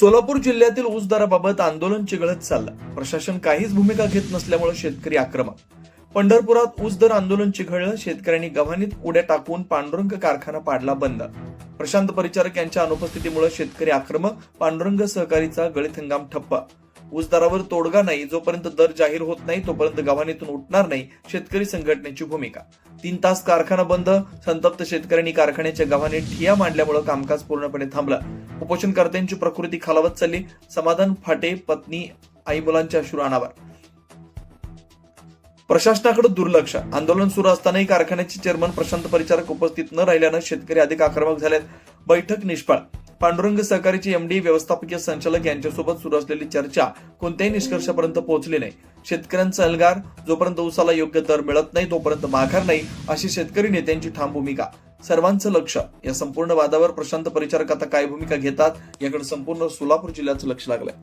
सोलापूर जिल्ह्यातील ऊस दराबाबत आंदोलन चिघळत चाललं. प्रशासन काहीच भूमिका घेत नसल्यामुळे शेतकरी आक्रमक. पंढरपुरात ऊस दर आंदोलन चिघळलं शेतकऱ्यांनी गव्हाणीत उड्या टाकून पांडुरंग कारखाना पाडला बंद. प्रशांत परिचारक यांच्या अनुपस्थितीमुळे शेतकरी आक्रमक पांडुरंग सहकारीचा गळीत हंगाम ठप्प. ऊस दरावर तोडगा नाही जोपर्यंत दर जाहीर होत नाही तोपर्यंत गव्हाणीतून उठणार नाही शेतकरी संघटनेची भूमिका. तीन तास कारखाना बंद संतप्त शेतकऱ्यांनी कारखान्याच्या गव्हाणीत ठिया मांडल्यामुळे कामकाज पूर्णपणे थांबलं. उपोषणकर्त्यांची प्रकृती खालावत चालली. समाधान फाटे पत्नी आई मुलांच्या अश्रू अनावर प्रशासनाकडे दुर्लक्ष. आंदोलन सुरू असतानाही कारखान्याचे चेअरमन प्रशांत परिचारक उपस्थित न राहिल्यानं शेतकरी अधिक आक्रमक झालेत. बैठक निष्फळ. पांडुरंग सहकारीचे एमडी व्यवस्थापकीय संचालक यांच्यासोबत सुरू असलेली चर्चा कोणत्याही निष्कर्षापर्यंत पोहोचली नाही. शेतकऱ्यांचा अलगार जोपर्यंत ऊसाला योग्य दर मिळत नाही तोपर्यंत माघार नाही अशी शेतकरी नेत्यांची ठाम भूमिका. सर्वांचं लक्ष या संपूर्ण वादावर प्रशांत परिचारक आता काय भूमिका घेतात याकडे संपूर्ण सोलापूर जिल्ह्याचं लक्ष लागलंय.